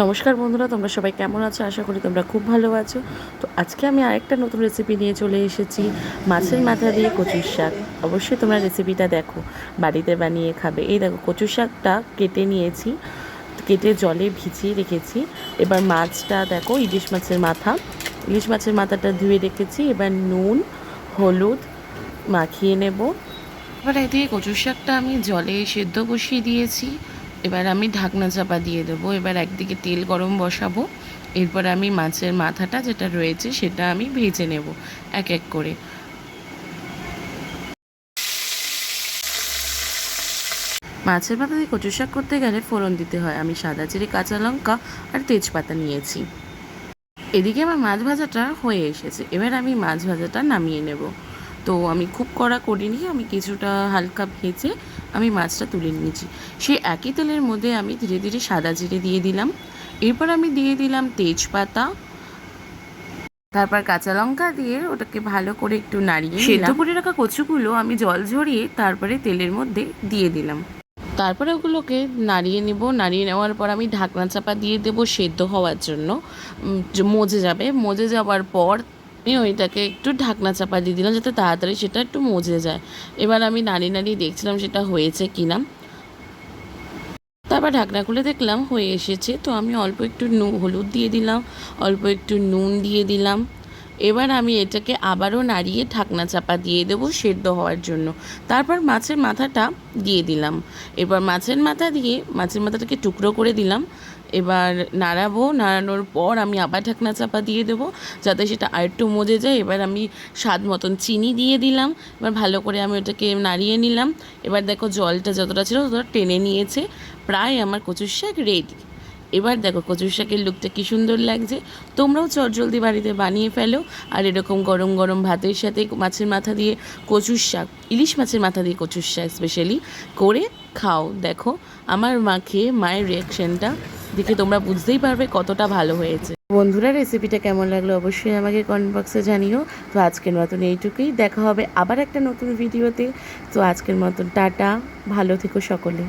নমস্কার বন্ধুরা, তোমরা সবাই কেমন আছো? আশা করি তোমরা খুব ভালো আছো। তো আজকে আমি আরেকটা নতুন রেসিপি নিয়ে চলে এসেছি, মাছের মাথা দিয়ে কচুর শাক। অবশ্যই তোমরা রেসিপিটা দেখো, বাড়িতে বানিয়ে খাবে। এই দেখো, কচুর শাকটা কেটে নিয়েছি, কেটে জলে ভিজিয়ে রেখেছি। এবার মাছটা দেখো, ইলিশ মাছের মাথা। ইলিশ মাছের মাথাটা ধুয়ে রেখেছি, এবার নুন, হলুদ মাখিয়ে নেব। এবার এদিকে কচুর শাকটা আমি জলে সেদ্ধ বসিয়ে দিয়েছি। এবার আমি ঢাকনা চাপা দিয়ে দেবো। এবার একদিকে তেল গরম বসাবো। এরপর আমি মাছের মাথাটা যেটা রয়েছে সেটা আমি ভেজে নেব এক এক করে। মাছের মাথা দিয়ে কচু শাক করতে গেলে ফোড়ন দিতে হয়। আমি সাদা জিরে, কাঁচা লঙ্কা আর তেজপাতা নিয়েছি। এদিকে আমার মাছ ভাজাটা হয়ে এসেছে। এবার আমি মাছ ভাজাটা নামিয়ে নেব। তো আমি খুব কড়া করিনি আমি কিছুটা হালকা ভেজে আমি মাছটা তুলে নিয়েছি। সেই একই তেলের মধ্যে আমি ধীরে ধীরে সাদা জিরে দিয়ে দিলাম। এরপর আমি দিয়ে দিলাম তেজপাতা তারপর কাঁচা লঙ্কা দিয়ে ওটাকে ভালো করে একটু নাড়িয়ে সেদ্ধ করে রাখা কচুগুলো আমি জল ঝরিয়ে তারপরে তেলের মধ্যে দিয়ে দিলাম। তারপরে ওগুলোকে নাড়িয়ে নেব। নাড়িয়ে নেওয়ার পর আমি ঢাকনা চাপা দিয়ে দেব সেদ্ধ হওয়ার জন্য। মজে যাবে। মজে যাওয়ার পর আমি ওইটাকে একটু ঢাকনা চাপা দিয়ে দিলাম যাতে তাড়াতাড়ি সেটা একটু মজে যায়। এবার আমি নাড়িয়ে নাড়িয়ে দেখছিলাম সেটা হয়েছে কিনা। তারপর ঢাকনা খুলে দেখলাম হয়ে এসেছে। তো আমি অল্প একটু নু হলুদ দিয়ে দিলাম, অল্প একটু নুন দিয়ে দিলাম। এবার আমি এটাকে আবারও নাড়িয়ে ঢাকনা চাপা দিয়ে দেবো সেদ্ধ হওয়ার জন্য। তারপর মাছের মাথাটা দিয়ে দিলাম। এবার মাছের মাথা দিয়ে মাছের মাথাটাকে টুকরো করে দিলাম। এবার নাড়াবো। নাড়ানোর পর আমি আবার ঢাকনা চাপা দিয়ে দেবো যাতে সেটা আরেকটু মজে যায়। এবার আমি স্বাদ মতন চিনি দিয়ে দিলাম। এবার ভালো করে আমি ওটাকে নাড়িয়ে নিলাম। এবার দেখো জলটা যতটা ছিল ততটা টেনে নিয়েছে। প্রায় আমার কচুর শাক রেডি এবার দেখো কচুর শাকের লুকটা কি সুন্দর লাগছে। তোমরাও চটজলদি বাড়িতে বানিয়ে ফেলো, আর এরকম গরম গরম ভাতের সাথে মাছের মাথা দিয়ে কচুর শাক, ইলিশ মাছের মাথা দিয়ে কচুর শাক স্পেশালি করে খাও। দেখো আমার মা খেয়ে মায়ের রিয়াকশনটা দেখে তোমরা বুঝতেই পারবে কতটা ভালো হয়েছে। বন্ধুরা রেসিপিটা কেমন লাগল অবশ্যই আমাকে কমেন্ট বক্সে জানিও। তো আজকের মতন এইটুকুই, দেখা হবে আবার একটা নতুন ভিডিওতে তো আজকের মতন টাটা, ভালো থেকো সকলে।